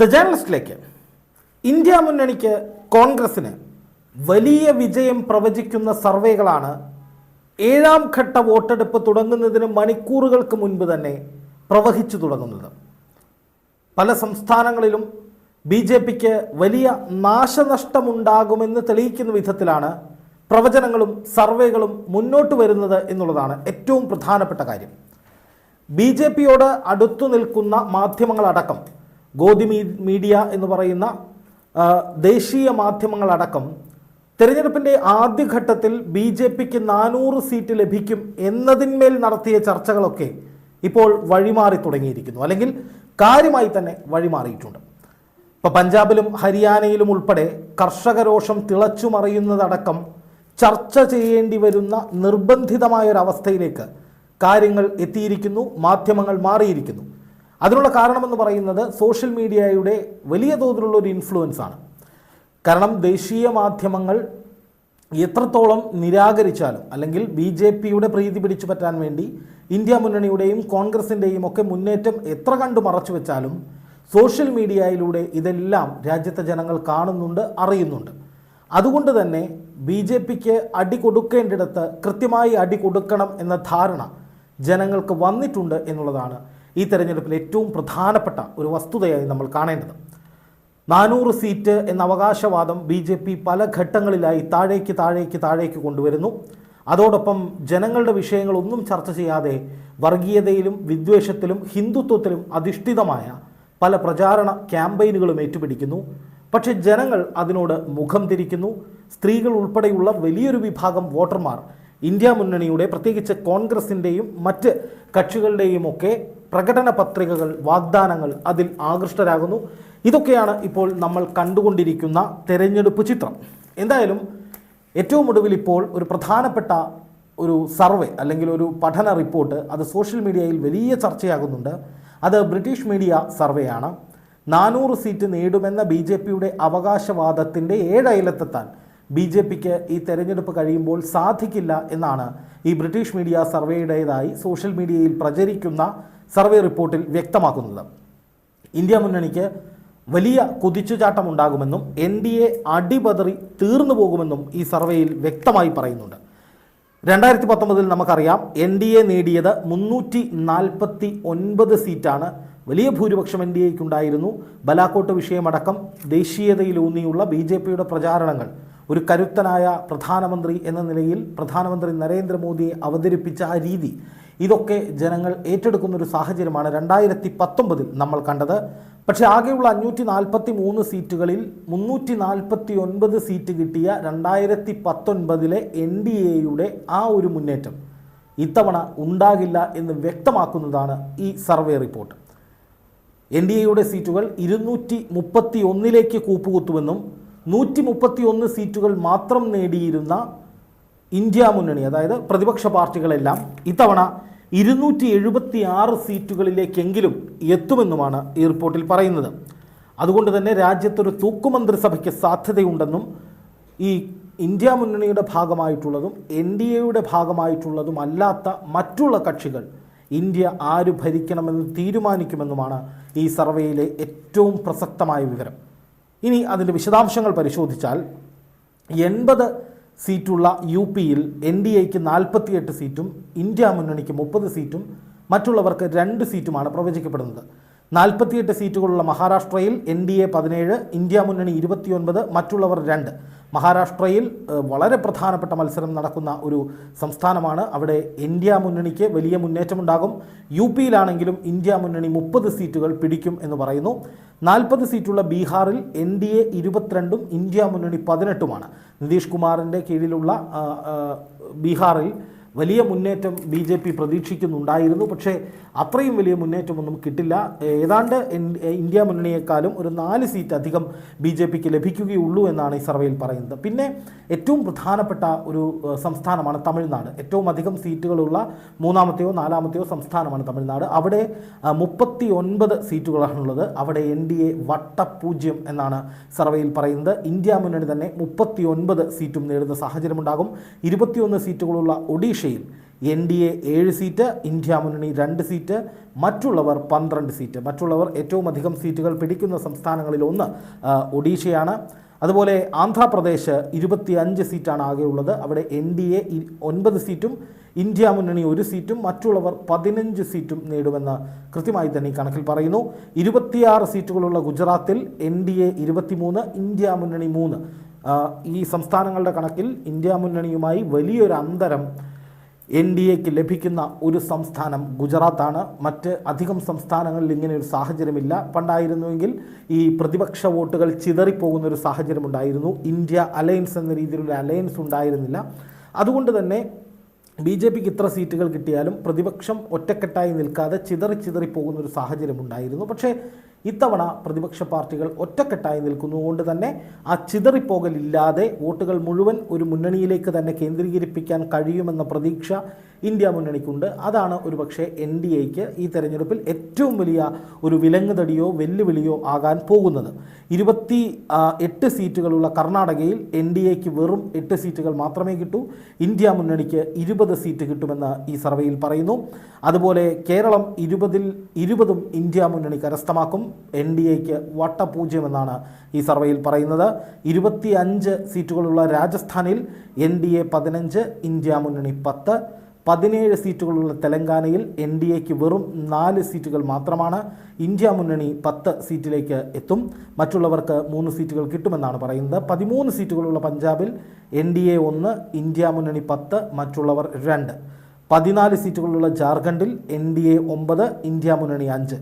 The ജേണലിസ്റ്റിലേക്ക് India മുന്നണിക്ക് കോൺഗ്രസിന് വലിയ വിജയം പ്രവചിക്കുന്ന സർവേകളാണ് ഏഴാം ഘട്ട വോട്ടെടുപ്പ് തുടങ്ങുന്നതിന് മണിക്കൂറുകൾക്ക് മുൻപ് തന്നെ പ്രവഹിച്ചു തുടങ്ങുന്നത്. പല സംസ്ഥാനങ്ങളിലും ബി ജെ പിക്ക് വലിയ നാശനഷ്ടമുണ്ടാകുമെന്ന് തെളിയിക്കുന്ന വിധത്തിലാണ് പ്രവചനങ്ങളും സർവേകളും മുന്നോട്ട് വരുന്നത് എന്നുള്ളതാണ് ഏറ്റവും പ്രധാനപ്പെട്ട കാര്യം. ബി ജെ പിയോട് അടുത്തു നിൽക്കുന്ന മാധ്യമങ്ങളടക്കം മീ- മീഡിയ എന്ന് പറയുന്ന ദേശീയ മാധ്യമങ്ങളടക്കം തെരഞ്ഞെടുപ്പിന്റെ ആദ്യഘട്ടത്തിൽ ബി ജെ പിക്ക് നാനൂറ് സീറ്റ് ലഭിക്കും എന്നതിന്മേൽ നടത്തിയ ചർച്ചകളൊക്കെ ഇപ്പോൾ വഴിമാറി തുടങ്ങിയിരിക്കുന്നു. അല്ലെങ്കിൽ കാര്യമായി തന്നെ വഴിമാറിയിട്ടുണ്ട്. ഇപ്പോൾ പഞ്ചാബിലും ഹരിയാനയിലും ഉൾപ്പെടെ കർഷകരോഷം തിളച്ചു മറിയുന്നതടക്കം ചർച്ച ചെയ്യേണ്ടി വരുന്ന നിർബന്ധിതമായ ഒരു അവസ്ഥയിലേക്ക് കാര്യങ്ങൾ എത്തിയിരിക്കുന്നു മാധ്യമങ്ങൾ മാറിയിരിക്കുന്നു. അതിനുള്ള കാരണമെന്ന് പറയുന്നത് സോഷ്യൽ മീഡിയയുടെ വലിയ തോതിലുള്ള ഒരു ഇൻഫ്ലുവൻസ് ആണ്. കാരണം ദേശീയ മാധ്യമങ്ങൾ എത്രത്തോളം നിരാകരിച്ചാലും അല്ലെങ്കിൽ ബി ജെ പിയുടെ പ്രീതി പിടിച്ചു പറ്റാൻ വേണ്ടി ഇന്ത്യ മുന്നണിയുടെയും കോൺഗ്രസിന്റെയും ഒക്കെ മുന്നേറ്റം എത്ര കണ്ടു മറച്ചു വെച്ചാലും സോഷ്യൽ മീഡിയയിലൂടെ ഇതെല്ലാം രാജ്യത്തെ ജനങ്ങൾ കാണുന്നുണ്ട് അറിയുന്നുണ്ട്. അതുകൊണ്ട് തന്നെ ബി ജെ പിക്ക് അടി കൊടുക്കേണ്ടിടത്ത് കൃത്യമായി അടി കൊടുക്കണം എന്ന ധാരണ ജനങ്ങൾക്ക് വന്നിട്ടുണ്ട് എന്നുള്ളതാണ് ഈ തെരഞ്ഞെടുപ്പിൽ ഏറ്റവും പ്രധാനപ്പെട്ട ഒരു വസ്തുതയായി നമ്മൾ കാണേണ്ടത്. നാനൂറ് സീറ്റ് എന്ന അവകാശവാദം ബി ജെ പി പല ഘട്ടങ്ങളിലായി താഴേക്ക് താഴേക്ക് താഴേക്ക് കൊണ്ടുവരുന്നു. അതോടൊപ്പം ജനങ്ങളുടെ വിഷയങ്ങളൊന്നും ചർച്ച ചെയ്യാതെ വർഗീയതയിലും വിദ്വേഷത്തിലും ഹിന്ദുത്വത്തിലും അധിഷ്ഠിതമായ പല പ്രചാരണ ക്യാമ്പയിനുകളും ഏറ്റുപിടിക്കുന്നു. പക്ഷേ ജനങ്ങൾ അതിനോട് മുഖം തിരിക്കുന്നു. സ്ത്രീകൾ ഉൾപ്പെടെയുള്ള വലിയൊരു വിഭാഗം വോട്ടർമാർ ഇന്ത്യ മുന്നണിയുടെ പ്രത്യേകിച്ച് കോൺഗ്രസിന്റെയും മറ്റ് കക്ഷികളുടെയും ഒക്കെ പ്രകടന പത്രികകൾ വാഗ്ദാനങ്ങൾ അതിൽ ആകൃഷ്ടരാകുന്നു. ഇതൊക്കെയാണ് ഇപ്പോൾ നമ്മൾ കണ്ടുകൊണ്ടിരിക്കുന്ന തെരഞ്ഞെടുപ്പ് ചിത്രം. എന്തായാലും ഏറ്റവും ഒടുവിൽ ഇപ്പോൾ ഒരു പ്രധാനപ്പെട്ട ഒരു സർവേ അല്ലെങ്കിൽ ഒരു പഠന റിപ്പോർട്ട് അത് സോഷ്യൽ മീഡിയയിൽ വലിയ ചർച്ചയാകുന്നുണ്ട്. അത് ബ്രിട്ടീഷ് മീഡിയ സർവേയാണ്. നാനൂറ് സീറ്റ് നേടുമെന്ന ബി ജെ പിയുടെ അവകാശവാദത്തിന്റെ ഏഴയലത്തെത്താൻ ബി ജെ പിക്ക് ഈ തെരഞ്ഞെടുപ്പ് കഴിയുമ്പോൾ സാധിക്കില്ല എന്നാണ് ഈ ബ്രിട്ടീഷ് മീഡിയ സർവേയുടേതായി സോഷ്യൽ മീഡിയയിൽ പ്രചരിക്കുന്ന സർവേ റിപ്പോർട്ടിൽ വ്യക്തമാക്കുന്നത്. ഇന്ത്യ മുന്നണിക്ക് വലിയ കുതിച്ചുചാട്ടം ഉണ്ടാകുമെന്നും എൻ ഡി എ അടിപതറി തീർന്നു പോകുമെന്നും ഈ സർവേയിൽ വ്യക്തമായി പറയുന്നുണ്ട്. രണ്ടായിരത്തി പത്തൊമ്പതിൽ നമുക്കറിയാം എൻ ഡി എ നേടിയത് മുന്നൂറ്റി നാൽപ്പത്തി ഒൻപത് സീറ്റാണ്. വലിയ ഭൂരിപക്ഷം എൻ ഡി എക്ക് ഉണ്ടായിരുന്നു ബലാക്കോട്ട് വിഷയമടക്കം ദേശീയതയിലൂന്നിയുള്ള ബി ജെ പിയുടെ പ്രചാരണങ്ങൾ ഒരു കരുത്തനായ പ്രധാനമന്ത്രി എന്ന നിലയിൽ പ്രധാനമന്ത്രി നരേന്ദ്രമോദിയെ അവതരിപ്പിച്ച ആ രീതി ഇതൊക്കെ ജനങ്ങൾ ഏറ്റെടുക്കുന്ന ഒരു സാഹചര്യമാണ് രണ്ടായിരത്തി പത്തൊമ്പതിൽ നമ്മൾ കണ്ടത്. പക്ഷേ ആകെയുള്ള അഞ്ഞൂറ്റി നാൽപ്പത്തി മൂന്ന് സീറ്റുകളിൽ മുന്നൂറ്റി നാൽപ്പത്തി ഒൻപത് സീറ്റ് കിട്ടിയ രണ്ടായിരത്തി പത്തൊൻപതിലെ എൻ ഡി എയുടെ ആ ഒരു മുന്നേറ്റം ഇത്തവണ ഉണ്ടാകില്ല എന്ന് വ്യക്തമാക്കുന്നതാണ് ഈ സർവേ റിപ്പോർട്ട്. എൻ ഡി എയുടെ സീറ്റുകൾ ഇരുന്നൂറ്റി മുപ്പത്തി ഒന്നിലേക്ക് കൂപ്പുകുത്തുമെന്നും നൂറ്റി മുപ്പത്തി ഒന്ന് സീറ്റുകൾ മാത്രം നേടിയിരുന്ന ഇന്ത്യ മുന്നണി അതായത് പ്രതിപക്ഷ പാർട്ടികളെല്ലാം ഇത്തവണ ഇരുന്നൂറ്റി എഴുപത്തി ആറ് സീറ്റുകളിലേക്കെങ്കിലും എത്തുമെന്നുമാണ് ഈ റിപ്പോർട്ടിൽ പറയുന്നത്. അതുകൊണ്ട് തന്നെ രാജ്യത്തൊരു തൂക്കുമന്ത്രിസഭയ്ക്ക് സാധ്യതയുണ്ടെന്നും ഈ ഇന്ത്യ മുന്നണിയുടെ ഭാഗമായിട്ടുള്ളതും എൻ ഡി എയുടെ ഭാഗമായിട്ടുള്ളതും അല്ലാത്ത മറ്റുള്ള കക്ഷികൾ ഇന്ത്യ ആര് ഭരിക്കണമെന്ന് തീരുമാനിക്കുമെന്നുമാണ് ഈ സർവേയിലെ ഏറ്റവും പ്രസക്തമായ വിവരം. ഇനി അതിന്റെ വിശദാംശങ്ങൾ പരിശോധിച്ചാൽ എൺപത് സീറ്റുള്ള യു പിയിൽ എൻ ഡി എക്ക് നാൽപ്പത്തിയെട്ട് സീറ്റും ഇന്ത്യ മുന്നണിക്ക് മുപ്പത് സീറ്റും മറ്റുള്ളവർക്ക് രണ്ട് സീറ്റുമാണ് പ്രവചിക്കപ്പെടുന്നത്. നാൽപ്പത്തിയെട്ട് സീറ്റുകളുള്ള മഹാരാഷ്ട്രയിൽ എൻ ഡി എ പതിനേഴ് ഇന്ത്യ മുന്നണി ഇരുപത്തിയൊൻപത് മറ്റുള്ളവർ രണ്ട്. മഹാരാഷ്ട്രയിൽ വളരെ പ്രധാനപ്പെട്ട മത്സരം നടക്കുന്ന ഒരു സംസ്ഥാനമാണ്. അവിടെ ഇന്ത്യ മുന്നണിക്ക് വലിയ മുന്നേറ്റമുണ്ടാകും. യു പിയിലാണെങ്കിലും ഇന്ത്യ മുന്നണി മുപ്പത് സീറ്റുകൾ പിടിക്കും എന്ന് പറയുന്നു. നാൽപ്പത് സീറ്റുള്ള ബീഹാറിൽ എൻ ഡി എ ഇരുപത്തിരണ്ടും ഇന്ത്യ മുന്നണി പതിനെട്ടുമാണ്. നിതീഷ് കുമാറിന്റെ കീഴിലുള്ള ബീഹാറിൽ വലിയ മുന്നേറ്റം ബി ജെ പി പ്രതീക്ഷിക്കുന്നുണ്ടായിരുന്നു. പക്ഷേ അത്രയും വലിയ മുന്നേറ്റമൊന്നും കിട്ടില്ല. ഏതാണ്ട് ഇന്ത്യ മുന്നണിയേക്കാളും ഒരു നാല് സീറ്റ് അധികം ബി ജെ പിക്ക് ലഭിക്കുകയുള്ളൂ എന്നാണ് ഈ സർവേയിൽ പറയുന്നത്. പിന്നെ ഏറ്റവും പ്രധാനപ്പെട്ട ഒരു സംസ്ഥാനമാണ് തമിഴ്നാട്. ഏറ്റവും അധികം സീറ്റുകളുള്ള മൂന്നാമത്തെയോ നാലാമത്തെയോ സംസ്ഥാനമാണ് തമിഴ്നാട്. അവിടെ മുപ്പത്തി ഒൻപത് സീറ്റുകളാണുള്ളത്. അവിടെ എൻ ഡി എ വട്ടപൂജ്യം എന്നാണ് സർവേയിൽ പറയുന്നത്. ഇന്ത്യ മുന്നണി തന്നെ മുപ്പത്തി ഒൻപത് സീറ്റും നേടുന്ന സാഹചര്യമുണ്ടാകും. ഇരുപത്തിയൊന്ന് സീറ്റുകളുള്ള ഒഡീഷയിൽ എൻ ഡി എ ഏഴ് സീറ്റ് ഇന്ത്യ മുന്നണി രണ്ട് സീറ്റ് മറ്റുള്ളവർ പന്ത്രണ്ട് സീറ്റ്. മറ്റുള്ളവർ ഏറ്റവും അധികം സീറ്റുകൾ പിടിക്കുന്ന സംസ്ഥാനങ്ങളിൽ ഒന്ന് ഒഡീഷയാണ്. അതുപോലെ ആന്ധ്രാപ്രദേശ് ഇരുപത്തി അഞ്ച് സീറ്റാണ് ആകെയുള്ളത് അവിടെ എൻ ഡി എ ഒൻപത് സീറ്റും ഇന്ത്യ മുന്നണി ഒരു സീറ്റും മറ്റുള്ളവർ പതിനഞ്ച് സീറ്റും നേടുമെന്ന് കൃത്യമായി തന്നെ കണക്കിൽ പറയുന്നു. ഇരുപത്തിയാറ് സീറ്റുകളുള്ള ഗുജറാത്തിൽ എൻ ഡി എ ഇരുപത്തിമൂന്ന് ഇന്ത്യ മുന്നണി മൂന്ന്. ഈ സംസ്ഥാനങ്ങളുടെ കണക്കിൽ ഇന്ത്യ മുന്നണിയുമായി വലിയൊരു അന്തരം എൻ ഡി എക്ക് ലഭിക്കുന്ന ഒരു സംസ്ഥാനം ഗുജറാത്താണ്. മറ്റ് അധികം സംസ്ഥാനങ്ങളിൽ ഇങ്ങനെ ഒരു സാഹചര്യമില്ല. പണ്ടായിരുന്നുവെങ്കിൽ ഈ പ്രതിപക്ഷ വോട്ടുകൾ ചിതറിപ്പോകുന്ന ഒരു സാഹചര്യം ഉണ്ടായിരുന്നു ഇന്ത്യ അലയൻസ് എന്ന രീതിയിലുള്ള അലയൻസ് ഉണ്ടായിരുന്നില്ല. അതുകൊണ്ട് തന്നെ ബി ജെ പിക്ക് ഇത്ര സീറ്റുകൾ കിട്ടിയാലും പ്രതിപക്ഷം ഒറ്റക്കെട്ടായി നിൽക്കാതെ ചിതറി ചിതറി പോകുന്ന ഒരു സാഹചര്യം ഉണ്ടായിരുന്നു പക്ഷേ ഇത്തവണ പ്രതിപക്ഷ പാർട്ടികൾ ഒറ്റക്കെട്ടായി നിൽക്കുന്നതുകൊണ്ട് തന്നെ ആ ചിതറിപ്പോകലില്ലാതെ വോട്ടുകൾ മുഴുവൻ ഒരു മുന്നണിയിലേക്ക് തന്നെ കേന്ദ്രീകരിപ്പിക്കാൻ കഴിയുമെന്ന പ്രതീക്ഷ ഇന്ത്യ മുന്നണിക്കുണ്ട്. അതാണ് ഒരുപക്ഷെ എൻ ഡി എക്ക് ഈ തെരഞ്ഞെടുപ്പിൽ ഏറ്റവും വലിയ ഒരു വിലങ്ങുതടിയോ വെല്ലുവിളിയോ ആകാൻ പോകുന്നത്. ഇരുപത്തി എട്ട് സീറ്റുകളുള്ള കർണാടകയിൽ എൻ ഡി എക്ക് വെറും എട്ട് സീറ്റുകൾ മാത്രമേ കിട്ടൂ. ഇന്ത്യ മുന്നണിക്ക് ഇരുപത് സീറ്റ് കിട്ടുമെന്ന് ഈ സർവേയിൽ പറയുന്നു. അതുപോലെ കേരളം ഇരുപതിൽ ഇരുപതും ഇന്ത്യ മുന്നണി കരസ്ഥമാക്കും. എൻ ഡി എക്ക് വട്ടപൂജ്യമെന്നാണ് ഈ സർവേയിൽ പറയുന്നത്. ഇരുപത്തി അഞ്ച് സീറ്റുകളുള്ള രാജസ്ഥാനിൽ എൻ ഡി എ പതിനഞ്ച് ഇന്ത്യ മുന്നണി പത്ത്. പതിനേഴ് സീറ്റുകളുള്ള തെലങ്കാനയിൽ എൻ ഡി എക്ക് വെറും നാല് സീറ്റുകൾ മാത്രമാണ് ഇന്ത്യ മുന്നണി പത്ത് സീറ്റിലേക്ക് എത്തും. മറ്റുള്ളവർക്ക് മൂന്ന് സീറ്റുകൾ കിട്ടുമെന്നാണ് പറയുന്നത്. പതിമൂന്ന് സീറ്റുകളുള്ള പഞ്ചാബിൽ എൻ ഡി എ ഒന്ന് ഇന്ത്യ മുന്നണി പത്ത് മറ്റുള്ളവർ രണ്ട്. പതിനാല് സീറ്റുകളുള്ള ജാർഖണ്ഡിൽ എൻ ഡി എ ഒമ്പത് ഇന്ത്യ മുന്നണി അഞ്ച്.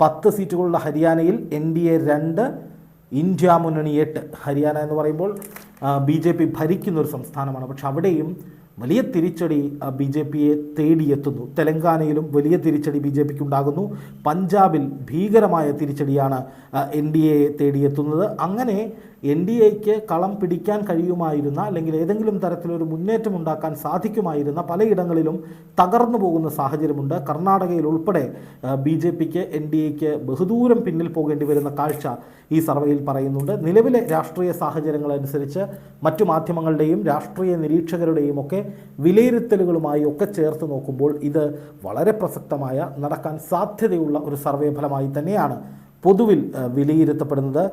പത്ത് സീറ്റുകളുള്ള ഹരിയാനയിൽ എൻ ഡി എ രണ്ട് ഇന്ത്യ മുന്നണി എട്ട്. ഹരിയാന എന്ന് പറയുമ്പോൾ ബി ജെ പി ഭരിക്കുന്ന ഒരു സംസ്ഥാനമാണ്. പക്ഷെ അവിടെയും വലിയ തിരിച്ചടി ബി ജെ പിയെ തേടിയെത്തുന്നു. തെലങ്കാനയിലും വലിയ തിരിച്ചടി ബി ജെ പിക്ക് ഉണ്ടാകുന്നു പഞ്ചാബിൽ ഭീകരമായ തിരിച്ചടിയാണ് എൻ ഡി എയെ തേടിയെത്തുന്നത്. അങ്ങനെ എൻ ഡി എക്ക് കളം പിടിക്കാൻ കഴിയുമായിരുന്ന അല്ലെങ്കിൽ ഏതെങ്കിലും തരത്തിലൊരു മുന്നേറ്റം ഉണ്ടാക്കാൻ സാധിക്കുമായിരുന്ന പലയിടങ്ങളിലും തകർന്നു പോകുന്ന സാഹചര്യമുണ്ട്. കർണാടകയിൽ ഉൾപ്പെടെ ബി ജെ പിക്ക് എൻ ഡി എക്ക് ബഹുദൂരം പിന്നിൽ പോകേണ്ടി വരുന്ന കാഴ്ച ഈ സർവേയിൽ പറയുന്നുണ്ട്. നിലവിലെ രാഷ്ട്രീയ സാഹചര്യങ്ങൾ അനുസരിച്ച് മറ്റു മാധ്യമങ്ങളുടെയും രാഷ്ട്രീയ നിരീക്ഷകരുടെയും ഒക്കെ വിലയിരുത്തലുകളുമായി ഒക്കെ ചേർത്ത് നോക്കുമ്പോൾ ഇത് വളരെ പ്രസക്തമായ നടക്കാൻ സാധ്യതയുള്ള ഒരു സർവേ ഫലമായി തന്നെയാണ് പൊതുവിൽ വിലയിരുത്തപ്പെടുന്നത്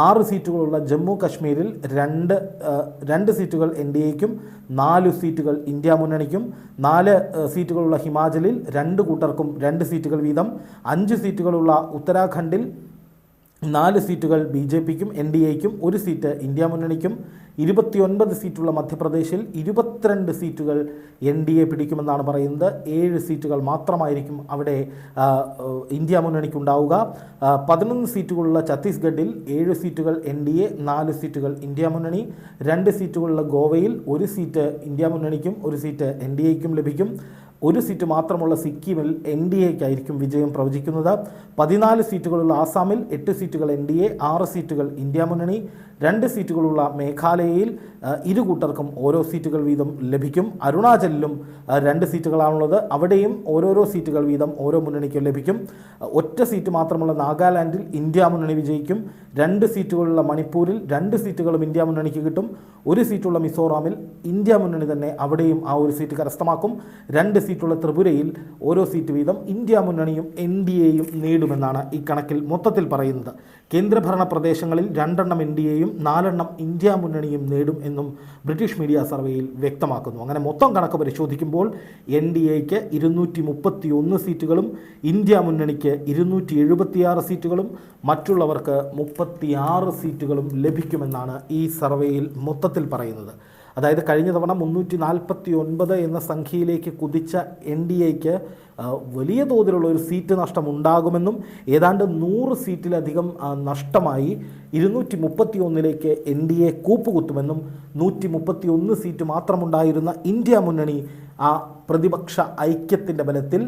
ആറ് സീറ്റുകളുള്ള ജമ്മു കശ്മീരിൽ രണ്ട് രണ്ട് സീറ്റുകൾ എൻ ഡി എക്കും നാല് സീറ്റുകൾ ഇന്ത്യ മുന്നണിക്കും നാല് സീറ്റുകളുള്ള ഹിമാചലിൽ രണ്ട് കൂട്ടർക്കും രണ്ട് സീറ്റുകൾ വീതം അഞ്ച് സീറ്റുകളുള്ള ഉത്തരാഖണ്ഡിൽ നാല് സീറ്റുകൾ ബി ജെ പിക്കും എൻ ഡി എക്കും ഒരു സീറ്റ് ഇന്ത്യ മുന്നണിക്കും ഇരുപത്തിയൊൻപത് സീറ്റുള്ള മധ്യപ്രദേശിൽ ഇരുപത്തിരണ്ട് സീറ്റുകൾ എൻ ഡി എ പിടിക്കുമെന്നാണ് പറയുന്നത്. ഏഴ് സീറ്റുകൾ മാത്രമായിരിക്കും അവിടെ ഇന്ത്യ മുന്നണിക്കുണ്ടാവുക. പതിനൊന്ന് സീറ്റുകളുള്ള ഛത്തീസ്ഗഡിൽ ഏഴ് സീറ്റുകൾ എൻ ഡി എ നാല് സീറ്റുകൾ ഇന്ത്യ മുന്നണി രണ്ട് സീറ്റുകളുള്ള ഗോവയിൽ ഒരു സീറ്റ് ഇന്ത്യ മുന്നണിക്കും ഒരു സീറ്റ് എൻ ഡി എക്കും ലഭിക്കും. ഒരു സീറ്റ് മാത്രമുള്ള സിക്കിമിൽ എൻ ഡി എക്കായിരിക്കും വിജയം പ്രവചിക്കുന്നത്. പതിനാല് സീറ്റുകളുള്ള ആസാമിൽ എട്ട് സീറ്റുകൾ എൻ ഡി എ ആറ് സീറ്റുകൾ ഇന്ത്യ മുന്നണി രണ്ട് സീറ്റുകളുള്ള മേഘാലയയിൽ ഇരു കൂട്ടർക്കും ഓരോ സീറ്റുകൾ വീതം ലഭിക്കും. അരുണാചലിലും രണ്ട് സീറ്റുകളാണുള്ളത്. അവിടെയും ഓരോരോ സീറ്റുകൾ വീതം ഓരോ മുന്നണിക്കും ലഭിക്കും. ഒറ്റ സീറ്റ് മാത്രമുള്ള നാഗാലാൻഡിൽ ഇന്ത്യ മുന്നണി വിജയിക്കും. രണ്ട് സീറ്റുകളുള്ള മണിപ്പൂരിൽ രണ്ട് സീറ്റുകളും ഇന്ത്യ മുന്നണിക്ക് കിട്ടും. ഒരു സീറ്റുള്ള മിസോറാമിൽ ഇന്ത്യ മുന്നണി തന്നെ അവിടെയും ആ ഒരു സീറ്റ് കരസ്ഥമാക്കും. രണ്ട് സീറ്റുള്ള ത്രിപുരയിൽ ഓരോ സീറ്റ് വീതം ഇന്ത്യ മുന്നണിയും എൻ ഡി എയും നേടുമെന്നാണ് ഈ കണക്കിൽ മൊത്തത്തിൽ പറയുന്നത്. കേന്ദ്രഭരണ പ്രദേശങ്ങളിൽ രണ്ടെണ്ണം എൻ ഡി എയും നാലെണ്ണം ഇന്ത്യ മുന്നണിയും നേടും എന്നും ബ്രിട്ടീഷ് മീഡിയ സർവേയിൽ വ്യക്തമാക്കുന്നു. അങ്ങനെ മൊത്തം കണക്ക് പരിശോധിക്കുമ്പോൾ എൻ ഡി എക്ക് ഇരുന്നൂറ്റി മുപ്പത്തി ഒന്ന് സീറ്റുകളും ഇന്ത്യ മുന്നണിക്ക് ഇരുന്നൂറ്റി എഴുപത്തിയാറ് സീറ്റുകളും മറ്റുള്ളവർക്ക് മുപ്പത്തിയാറ് സീറ്റുകളും ലഭിക്കുമെന്നാണ് ഈ സർവേയിൽ മൊത്തത്തിൽ പറയുന്നത്. അതായത് കഴിഞ്ഞ തവണ മുന്നൂറ്റി നാൽപ്പത്തി ഒൻപത് എന്ന സംഖ്യയിലേക്ക് കുതിച്ച എൻ ഡി എക്ക് വലിയ തോതിലുള്ള ഒരു സീറ്റ് നഷ്ടം ഉണ്ടാകുമെന്നും ഏതാണ്ട് നൂറ് സീറ്റിലധികം നഷ്ടമായി ഇരുന്നൂറ്റി മുപ്പത്തി ഒന്നിലേക്ക് എൻ ഡി എ കൂപ്പുകുത്തുമെന്നും നൂറ്റി മുപ്പത്തി ഒന്ന് സീറ്റ് മാത്രമുണ്ടായിരുന്ന ഇന്ത്യ മുന്നണി ആ പ്രതിപക്ഷ ഐക്യത്തിന്റെ ബലത്തിൽ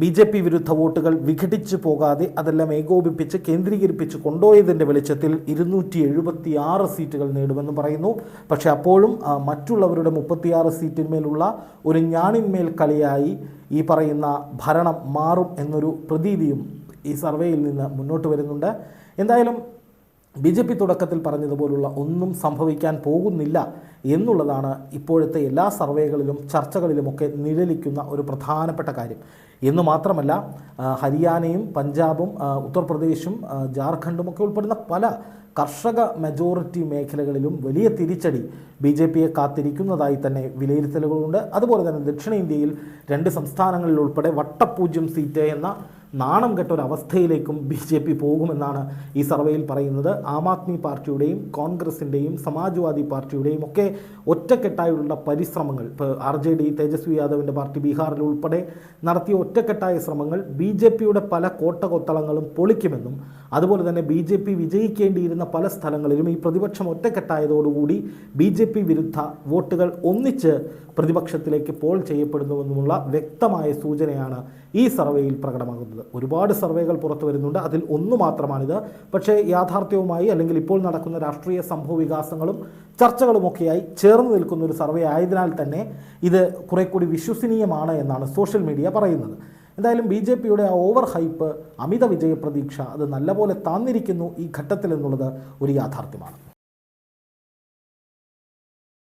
ബി ജെ പി വിരുദ്ധ വോട്ടുകൾ വിഘടിച്ചു പോകാതെ അതെല്ലാം ഏകോപിപ്പിച്ച് കേന്ദ്രീകരിപ്പിച്ച് കൊണ്ടുപോയതിന്റെ വെളിച്ചത്തിൽ ഇരുന്നൂറ്റി എഴുപത്തി ആറ് സീറ്റുകൾ നേടുമെന്ന് പറയുന്നു. പക്ഷേ അപ്പോഴും മറ്റുള്ളവരുടെ മുപ്പത്തിയാറ് സീറ്റിന്മേലുള്ള ഒരു ഞാണിന്മേൽ കളിയായി ഈ പറയുന്ന ഭരണം മാറും എന്നൊരു പ്രതീതിയും ഈ സർവേയിൽ നിന്ന് മുന്നോട്ട് വരുന്നുണ്ട്. എന്തായാലും ബി ജെ പി തുടക്കത്തിൽ പറഞ്ഞതുപോലുള്ള ഒന്നും സംഭവിക്കാൻ പോകുന്നില്ല എന്നുള്ളതാണ് ഇപ്പോഴത്തെ എല്ലാ സർവേകളിലും ചർച്ചകളിലുമൊക്കെ നിഴലിക്കുന്ന ഒരു പ്രധാനപ്പെട്ട കാര്യം. എന്ന് മാത്രമല്ല ഹരിയാനയും പഞ്ചാബും ഉത്തർപ്രദേശും ജാർഖണ്ഡും ഒക്കെ ഉൾപ്പെടുന്ന പല കർഷക മെജോറിറ്റി മേഖലകളിലും വലിയ തിരിച്ചടി ബി ജെ പിയെ കാത്തിരിക്കുന്നതായി തന്നെ വിലയിരുത്തലുകളുണ്ട്. അതുപോലെ തന്നെ ദക്ഷിണേന്ത്യയിൽ രണ്ട് സംസ്ഥാനങ്ങളിൽ ഉൾപ്പെടെ വട്ടപൂജ്യം സീറ്റ് എന്ന നാണം കെട്ട ഒരു അവസ്ഥയിലേക്കും ബി ജെ പി പോകുമെന്നാണ് ഈ സർവേയിൽ പറയുന്നത്. ആം ആദ്മി പാർട്ടിയുടെയും കോൺഗ്രസിന്റെയും സമാജ്വാദി പാർട്ടിയുടെയും ഒക്കെ ഒറ്റക്കെട്ടായുള്ള പരിശ്രമങ്ങൾ ഇപ്പോൾ ആർ ജെ ഡി തേജസ്വി യാദവിന്റെ പാർട്ടി ബീഹാറിൽ ഉൾപ്പെടെ നടത്തിയ ഒറ്റക്കെട്ടായ ശ്രമങ്ങൾ ബി ജെ പിയുടെ പല കോട്ടകൊത്തളങ്ങളും പൊളിക്കുമെന്നും അതുപോലെ തന്നെ ബി ജെ പി വിജയിക്കേണ്ടിയിരുന്ന പല സ്ഥലങ്ങളിലും ഈ പ്രതിപക്ഷം ഒറ്റക്കെട്ടായതോടുകൂടി ബി ജെ പി വിരുദ്ധ വോട്ടുകൾ ഒന്നിച്ച് പ്രതിപക്ഷത്തിലേക്ക് പോൾ ചെയ്യപ്പെടുന്നുവെന്നുമുള്ള വ്യക്തമായ സൂചനയാണ് ഈ സർവേയിൽ പ്രകടമാകുന്നത്. ഒരുപാട് സർവേകൾ പുറത്തു വരുന്നുണ്ട്. അതിൽ ഒന്ന് മാത്രമാണിത്. പക്ഷേ യാഥാർത്ഥ്യവുമായി അല്ലെങ്കിൽ ഇപ്പോൾ നടക്കുന്ന രാഷ്ട്രീയ സംഭവ വികാസങ്ങളും ചർച്ചകളുമൊക്കെയായി ചേർന്ന് നിൽക്കുന്ന ഒരു സർവേ ആയതിനാൽ തന്നെ ഇത് കുറെ കൂടി വിശ്വസനീയമാണ് എന്നാണ് സോഷ്യൽ മീഡിയ പറയുന്നത്. എന്തായാലും ബി ജെ പിയുടെ ആ ഓവർ ഹൈപ്പ് അമിത വിജയപ്രതീക്ഷ അത് നല്ലപോലെ താന്നിരിക്കുന്നു ഈ ഘട്ടത്തിൽ എന്നുള്ളത് ഒരു യാഥാർത്ഥ്യമാണ്.